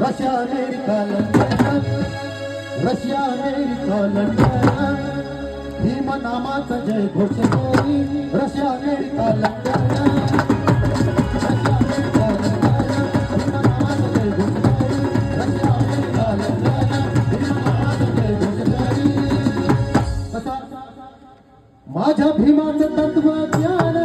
Russia America London. Russia America Bhim नामाचा जय घोष Russia America London. माझ्या भीमाचं तत्व ज्ञान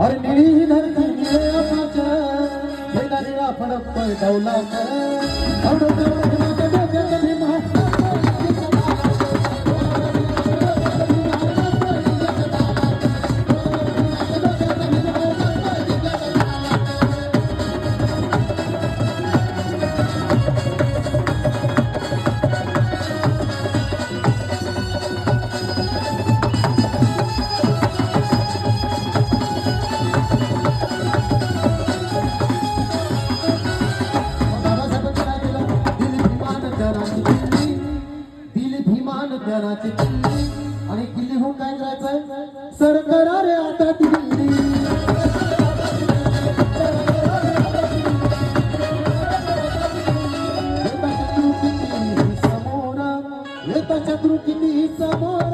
अरे निळी धरती आपण पैठवला ज्ञानाची किल्ली आणि किल्ली होऊन काय करायचंय? सरकार रे आता दिल्ली समोर. येता शत्रू किती समोर.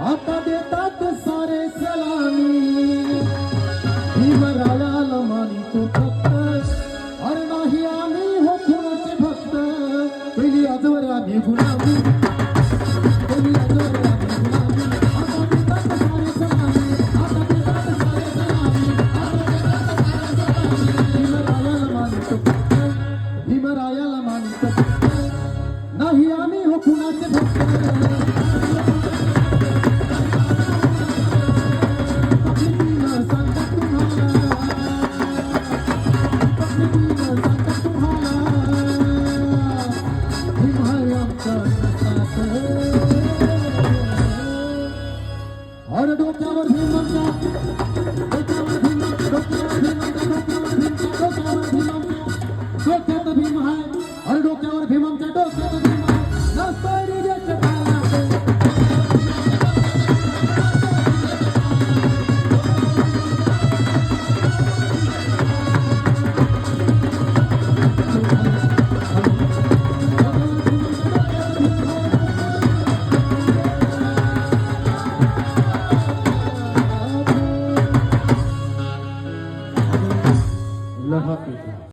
आता देतात सारे सलामी. भीमरायाला मानितो फक्त. अरे नाही आम्ही हो भक्त. पहिली आजवर आम्ही गुन्हा